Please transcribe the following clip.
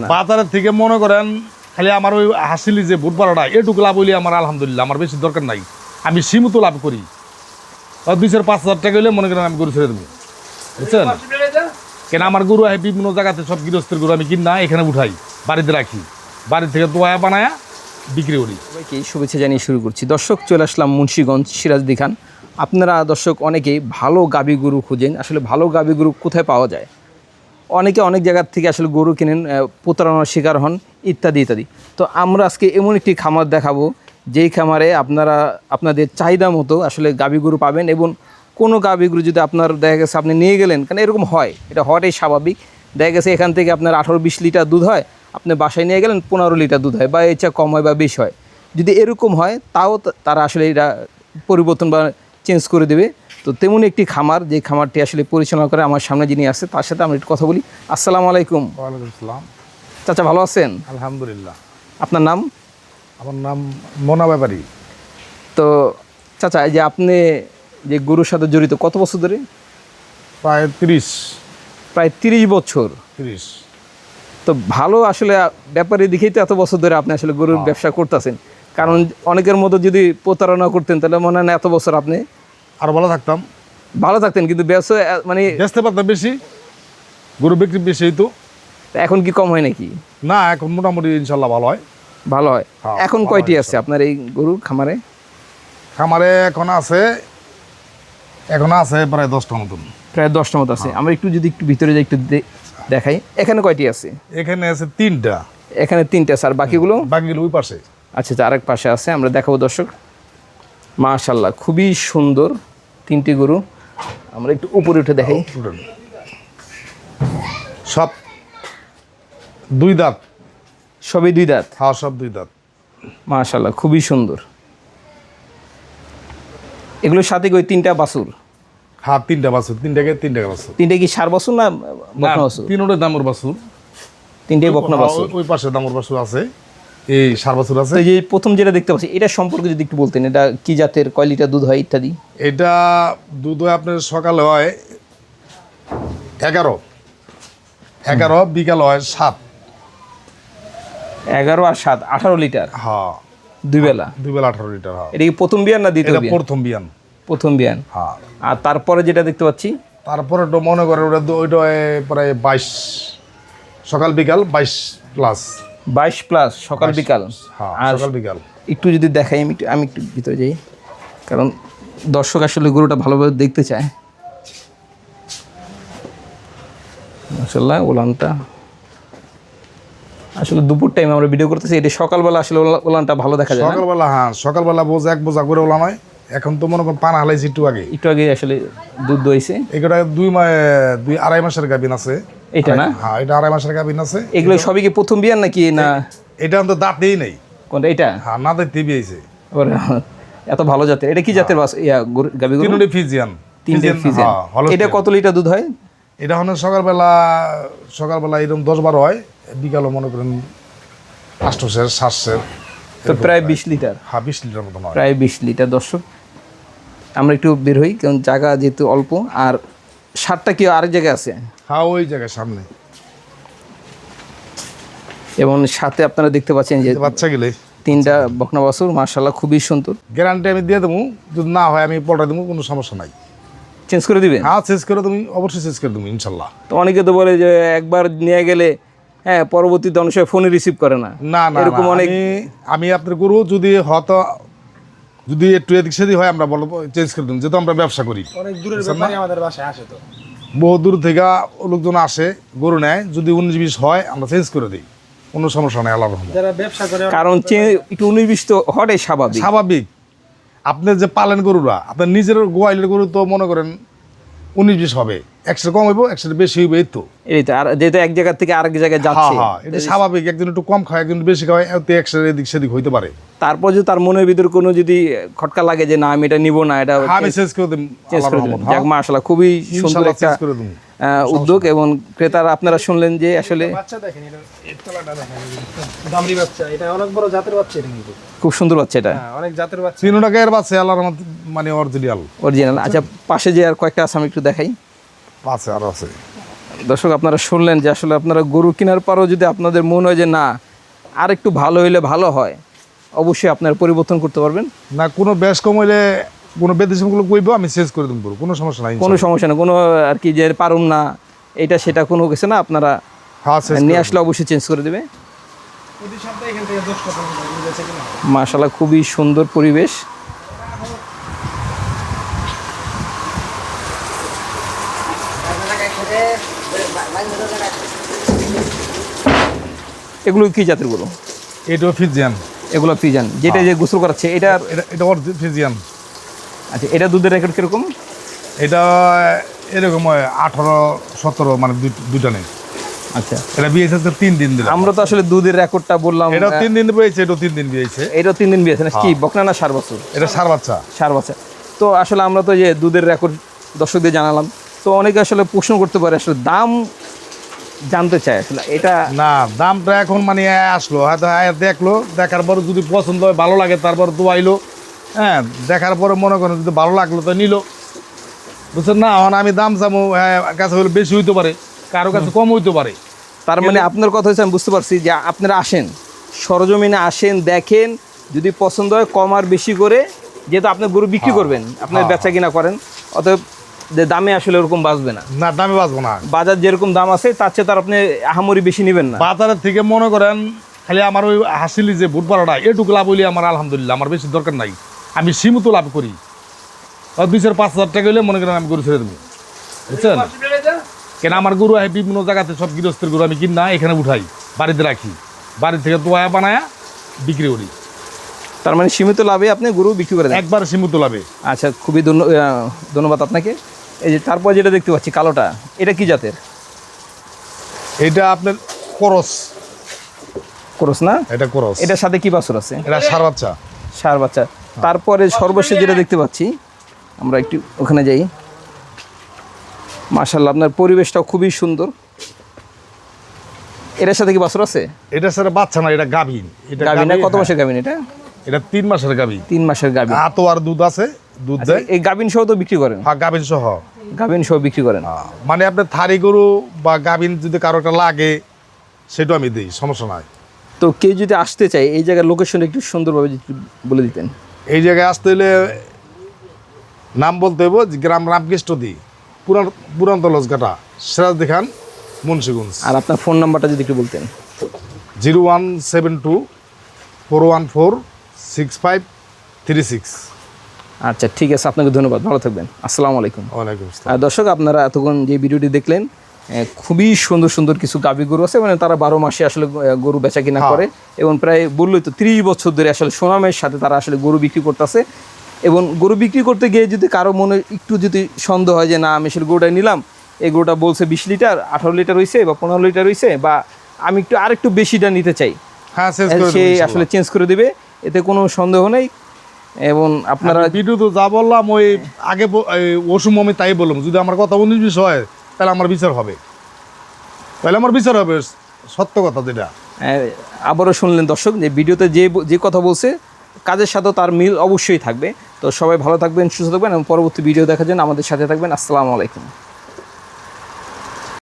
না। বাজারের থেকে মনে করেন খালি আমার ওই হাসিলি যে বুট বারোটা এটুকু লাভ হইলে আমার আলহামদুলিল্লাহ আমার বেশি দরকার নাই। আমি সীমিত লাভ করি। দুই চার পাঁচ হাজার টাকা হইলে মনে করেন আমি গরু ছেড়ে দেবো। বুঝছেন? কেন আমার গরু হয় বিভিন্ন জায়গাতে সব গৃহস্থের গরু আমি কিনা এখানে উঠাই বাড়িতে রাখি। বাড়ি থেকে দোয়া বানায়া বিক্রি করি। শুভেচ্ছা জানিয়ে শুরু করছি। দর্শক চলে আসলাম মুন্সীগঞ্জ সিরাজদি খান আপনারা দর্শক অনেকেই ভালো গাবি গরু খুঁজেন। আসলে ভালো গাবি গরু কোথায় পাওয়া যায়? অনেকে অনেক জায়গার থেকে আসলে গরু কিনেন প্রতারণার শিকার হন, ইত্যাদি ইত্যাদি। তো আমরা আজকে এমন একটি খামার দেখাবো, যেই খামারে আপনারা, আপনাদের চাহিদা মতো আসলে গাবি গরু পাবেন এবং কোনো গাবি গরু যদি আপনার দেখা গেছে আপনি নিয়ে গেলেন, কারণ এরকম হয়, এটা হওয়াটাই স্বাভাবিক। দেখা গেছে এখান থেকে আপনার আঠারো বিশ লিটার দুধ হয়, আপনি বাসায় নিয়ে গেলেন, পনেরো লিটার দুধ হয় বা এর চেয়ে কম হয় বা বেশি হয়। যদি এরকম হয়, তাও তারা আসলে এটা পরিবর্তন বা চেঞ্জ করে দেবে। তো তেমন একটি খামার যে খামারটি আসলে পরিচালনা করে আমার সামনে যিনি আছে তার সাথে আমরা একটু কথা বলি। আসসালামু আলাইকুম। ওয়ালাইকুম আসসালাম। চাচা ভালো আছেন? আলহামদুলিল্লাহ। আপনার নাম? আমার নাম মোনা ব্যাপারী। তো চাচা এই যে আপনি যে গরুর সাথে জড়িত কত বছর ধরে? প্রায় তিরিশ। প্রায় তিরিশ বছর। তিরিশ। তো ভালো আসলে ব্যাপারে দেখেই তো এত বছর ধরে আপনি আসলে গরুর ব্যবসা করতেছেন। কারণ অনেকের মতো যদি প্রতারণা করতেন তাহলে মনে হয় না এত বছর আপনি আর ভালো থাকতাম। ভালো থাকতেন কিন্তু ব্যবসা মানে বেচতে পারতাম বেশি গরু বিক্রি বেশি হইতো। এখন কি কম হয় নাকি? না এখন মোটামুটি ইনশাল্লাহ ভালো হয়। ভালো হয়? হ্যাঁ, এখন কয়টি আছে আপনার এই গরুর খামারে? খামারে এখন আছে এখন আছে প্রায় দশটা মতন। প্রায় দশটা মতো আছে। আমরা একটু যদি একটু ভিতরে যাই একটু দেখাই। এখানে কয়টি আছে? এখানে আছে তিনটা। এখানে তিনটা আছে আর বাকিগুলো? বাকিগুলো ওই পাশে। আচ্ছা আচ্ছা আরেক পাশে আছে। আমরা দেখাবো দর্শক। মাশাল্লাহ খুবই সুন্দর তিনটি গরু। আমরা একটু উপরে উঠে দেখাই। সব দুই দাঁত? সবই দুই দাঁত। হ্যাঁ সব দুই দাঁত। মাশাল্লাহ খুবই সুন্দর। এগুলোর সাথে ওই তিনটা বাছুর? হ্যাঁ তিনটা বাছুর। তিনটাকে তিনটাকে বাছুর? তিনটা কি সার বাছুর না বকনা বাছুর? তিনোটা দামর বাছুর। তিনটাই বকনা বাছুর। ওই- পাশে দামর বাছুর আছে। এই সার বাছুর আছে? এই যে প্রথম যেটা দেখতে পাচ্ছি এটা সম্পর্কে যদি একটু বলতেন এটা কি জাতের কয় লিটার দুধ হয় ইত্যাদি? এটা দুধ হয় আপনার সকালে হয় এগারো। এগারো বিকাল হয় সাত। এগারো আর সাত আঠারো লিটার? হ্যাঁ। দুই বেলা? দুই বেলা আঠারো লিটার হ্যাঁ। এটা কি প্রথম বিয়ান না দ্বিতীয় প্রথম বিয়ান। প্রথম বিয়ান। হ্যাঁ। আর তারপরে যেটা দেখতে পাচ্ছি? তারপরে মনে করে ওটা ওইটা প্রায় বাইশ সকাল বিকাল বাইশ প্লাস বাইশ প্লাস সকাল বিকাল। হ্যাঁ আর সকাল বিকাল। একটু যদি দেখাই আমি একটু আমি একটু ভিতরে যাই। কারণ দর্শক আসলে গরুটা ভালোভাবে দেখতে চায়। মাসাল্লাহ ওলানটা। আসলে দুপুর টাইম আমরা ভিডিও করতেছি এটা সকালবেলা আসলে ওলা- ওলানটা ভালো দেখা যায় সকালবেলা হ্যাঁ সকালবেলা বোঝা এক বোঝা করে ওলা নয়। এখন তো মনে করেন পানা হালাইছি একটু আগে একটু আগে আসলে দুধ দইছে। এগুলা দুই মাস দুই আড়াই মাসের গাভিন আছে। এটা না? হ্যাঁ এটা আড়াই মাসের গাভিন আছে। এগুলো সবই কি প্রথম বিয়ান নাকি না? এটা তো দাঁতেই নেই। কোনটা এটা? হ্যাঁ না দেখতে বিয়েছে ওরে, এত ভালো জাতের। এটা কি জাতের বাস ইয়া গাভী গরু তিনটে ফিজিয়ান। তিনটে ফিজিয়ান, হ্যাঁ, এটা কত লিটার দুধ হয়? এটা হলো সকালবেলা সকালবেলা এরকম দশ বারো হয়। বিকালও মনে করেন আষ্টশের সাতশের তো প্রায় বিশ লিটার। হ্যাঁ বিশ লিটার মতন হয়। প্রায় বিশ লিটার দর্শক। আমরা একটু বের হই কারণ জায়গা যেহেতু অল্প আর সারটা কি আরেক জায়গায় আছে? হ্যাঁ ওই জায়গায় সামনে। এবং সাথে আপনারা দেখতে পাচ্ছেন যে বাচ্চা গেলে। তিনটা বকনা বাছুর মার্শাল্লাহ খুবই সুন্দর। গ্যারান্টি আমি দিয়ে দেবো যদি না হয় আমি পল্টা দেবো কোনো সমস্যা নাই। চেঞ্জ করে দিবেন? হ্যাঁ চেঞ্জ করে তুমি অবশ্যই চেঞ্জ করে দেবো ইনশাল্লাহ তো অনেকে তো বলে যে একবার নিয়ে গেলে হ্যাঁ পরবর্তীতে অনেক সময় ফোনে রিসিভ করে না না না এরকম অনেক আমি আমি আপনার গুরু যদি হয়তো যদি একটু এদিক সেদিক হয় আমরা বলব চেঞ্জ করে দিন যেহেতু আমরা ব্যবসা করি। অনেক দূরের ব্যাপারে আমাদের বাসায় আসে তো। বহু দূর থেকে লোকজন আসে গরু নেয় যদি উনিশ বিশ হয় আমরা চেঞ্জ করে দিই। কোনো সমস্যা নেই আল্লাহ যারা ব্যবসা করে কারণ একটু উনিশ বিশ তো হওয়াটাই স্বাভাবিক। স্বাভাবিক। আপনি যে পালেন গরুরা আপনার নিজের গোয়াইলের গরু তো মনে করেন উনিশ বিশ হবে। একশো কম হইব একশো বেশি হইবে এই তো। এই তো আর যেহেতু এক জায়গা থেকে আরেক জায়গায় হ্যাঁ যাচ্ছে হ্যাঁ এটা স্বাভাবিক একজন একটু কম খায় একজন বেশি খায় এতে একশো এদিক সেদিক হইতে পারে। তারপর যদি তার মনের ভিতর কোনো যদি খটকা লাগে যে না আমি এটা নিব না এটা হ্যাঁ, আমি চেঞ্জ করে দিই চেঞ্জ করে যাক মাশাআল্লাহ খুবই সুন্দর একটা উদ্যোগ এবং ক্রেতারা আপনারা শুনলেন যে আসলে বাচ্চা দেখেন এটা তলাটা দেখেন দামরি বাচ্চা এটা অনেক বড় জাতের বাচ্চা এটা কিন্তু। খুব সুন্দর বাচ্চা এটা। হ্যাঁ অনেক জাতের বাচ্চা। তিন টাকা এর বাচ্চা আল্লাহর মানে অরিজিনাল অরিজিনাল আচ্ছা পাশে যে আর কয়েকটা আছে আমি একটু দেখাই। আছে আর আছে। দর্শক আপনারা শুনলেন যে আসলে আপনারা গরু কেনার পরও যদি আপনাদের মনে হয় যে না আর একটু ভালো হইলে ভালো হয় অবশ্যই আপনারা পরিবর্তন করতে পারবেন। না কোনো বেশ কম হইলে কোনো বেদিসমগুলো কইব আমি শেষ করে দেবো গরু, কোনো সমস্যা নাই কোনো সমস্যা নেই কোনো আর কি যে পারুম না এটা সেটা কোনো কিছু না আপনারা হ্যাঁ নিয়ে আসলে অবশ্যই চেঞ্জ করে দেবে। মাশাল্লাহ খুবই সুন্দর পরিবেশ। এগুলো কি জাতের গরু? এটাও ফিজিয়ান। এগুলো ফিজান যেটা যে গোসল করাচ্ছে এটা এটা এটা ওর ফিজিয়ান। আচ্ছা এটা দুধের রেকর্ড কীরকম? এটা এরকম হয় আঠারো সতেরো মানে দুইটা নেই। আচ্ছা। এটা বিয়েছে তো তিন দিন দিলাম। আমরা তো আসলে দুধের রেকর্ডটা বললাম এটা তিন দিন বিয়েছে এটা তিন দিন বিয়েছে। এটাও তিন দিন বিয়েছে না কি বকনা না সার বছর? এটা সার বাচ্চা। সার বাচ্চা। তো আসলে আমরা তো যে দুধের রেকর্ড দর্শকদের জানালাম তো অনেকে আসলে প্রশ্ন করতে পারে আসলে দাম জানতে চায় আসলে এটা না দামটা এখন মানে আসলো হয়তো আয়া দেখল দেখার পরে যদি পছন্দ হয় ভালো লাগে তারপর দোয়াইলো। হ্যাঁ দেখার পরে মনে করেন যদি ভালো লাগল তো নিল। বুঝছেন না? এখন আমি দাম চামো হ্যাঁ কাছে হলে বেশি হইতে পারে কারও কাছে কম হইতে পারে। তার মানে আপনার কথা হচ্ছে আমি বুঝতে পারছি যে আপনারা আসেন সরজমিনে আসেন দেখেন যদি পছন্দ হয় কম আর বেশি করে যেহেতু আপনি গরু বিক্রি করবেন আপনার বেচা কিনা করেন অতএব যে দামে আসলে ওরকম বাঁচবে না। না দামে বাঁচবো না। বাজার যেরকম দাম আছে তার চেয়ে তার আপনি আহামরি বেশি নেবেন না। বাজারের থেকে মনে করেন খালি আমার ওই হাসিলি যে বুট বারোটা এটুকু লাভ হইলে আমার আলহামদুলিল্লাহ আমার বেশি দরকার নাই। আমি সীমিত লাভ করি। দুই চার পাঁচ হাজার টাকা হইলে মনে করেন আমি গরু ছেড়ে দেবো। বুঝছেন? কেন আমার গরু হয় বিভিন্ন জায়গাতে সব গৃহস্থের গরু আমি কিনা এখানে উঠাই বাড়িতে রাখি। বাড়ি থেকে তোয়া বানায়া বিক্রি করি। তার মানে সীমিত লাভে আপনি গরু বিক্রি করে একবার সীমিত লাভে। আচ্ছা খুবই ধন্য- ধন্যবাদ আপনাকে। এই যে তারপর যেটা দেখতে পাচ্ছি কালোটা এটা কি জাতের? এটা আপনার করস। করস না? এটা করস। এটার সাথে কি বাছর আছে? এটা সার বাচ্চা। সার বাচ্চা। তারপরে সর্বশেষ যেটা দেখতে পাচ্ছি আমরা একটু ওখানে যাই। মার্শাল্লাহ আপনার পরিবেশটাও খুবই সুন্দর। এটার সাথে কি বাছর আছে? এটা স্যার বাচ্চা না এটা গাভিন। এটা গাভিন কত হ্যাঁ। মাসের গাভিন এটা? এটা তিন মাসের গাভি তিন মাসের গাভিন। আতো আর দুধ আছে দুধ আচ্ছা, দেয়? এই গাভিন সহ তো বিক্রি করেন? হ্যাঁ গাভিন সহ। গাভিন সহ বিক্রি করেন। মানে আপনার থারি গরু বা গাভিন যদি কারও একটা লাগে সেটাও আমি দিই সমস্যা নাই। তো কেউ যদি আসতে চায় এই জায়গার লোকেশন একটু সুন্দরভাবে বলে দিতেন। এই জায়গায় আসতে হলে নাম বলতে হইব গ্রাম রামকৃষ্ণ দি পুরান পুরান্ত লসঘাটা সিরাজ দেখান মুন্সিগঞ্জ। আর আপনার ফোন নাম্বারটা যদি একটু বলতেন। Zero one seven two four one four six five three six. আচ্ছা ঠিক আছে আপনাকে ধন্যবাদ। ভালো থাকবেন। আসসালামু আলাইকুম। ওয়ালাইকুম দর্শক আপনারা এতক্ষণ যে ভিডিওটি দেখলেন খুবই সুন্দর সুন্দর কিছু গাভী গরু আছে মানে তারা বারো মাসে আসলে গরু বেচা কিনা হ্যাঁ। করে এবং প্রায় বললোই তো ত্রিশ বছর ধরে আসলে সোনামের সাথে তারা আসলে গরু বিক্রি করতেছে। এবং গরু বিক্রি করতে গিয়ে যদি কারও মনে একটু যদি সন্দেহ হয় যে না আমি আসলে গরুটা নিলাম এই গরুটা বলছে বিশ লিটার আঠারো লিটার হয়েছে বা পনেরো লিটার হয়েছে বা আমি একটু আরেকটু বেশিটা নিতে চাই হ্যাঁ সে আসলে চেঞ্জ করে দেবে এতে কোনো সন্দেহ নেই। এবং আপনারা আমি ভিডিও তো যা বললাম ওই আগে ওসুম আমি তাই বললাম। যদি আমার কথা উনিশ বিশ হয় তাহলে আমার বিচার হবে। তাহলে আমার বিচার হবে সত্য কথা যেটা। আবারও শুনলেন দর্শক যে ভিডিওতে যে যে কথা বলছে কাজের সাথেও তার মিল অবশ্যই থাকবে। তো সবাই ভালো থাকবেন সুস্থ থাকবেন এবং পরবর্তী ভিডিও দেখার জন্য আমাদের সাথে থাকবেন। আসসালামু আলাইকুম।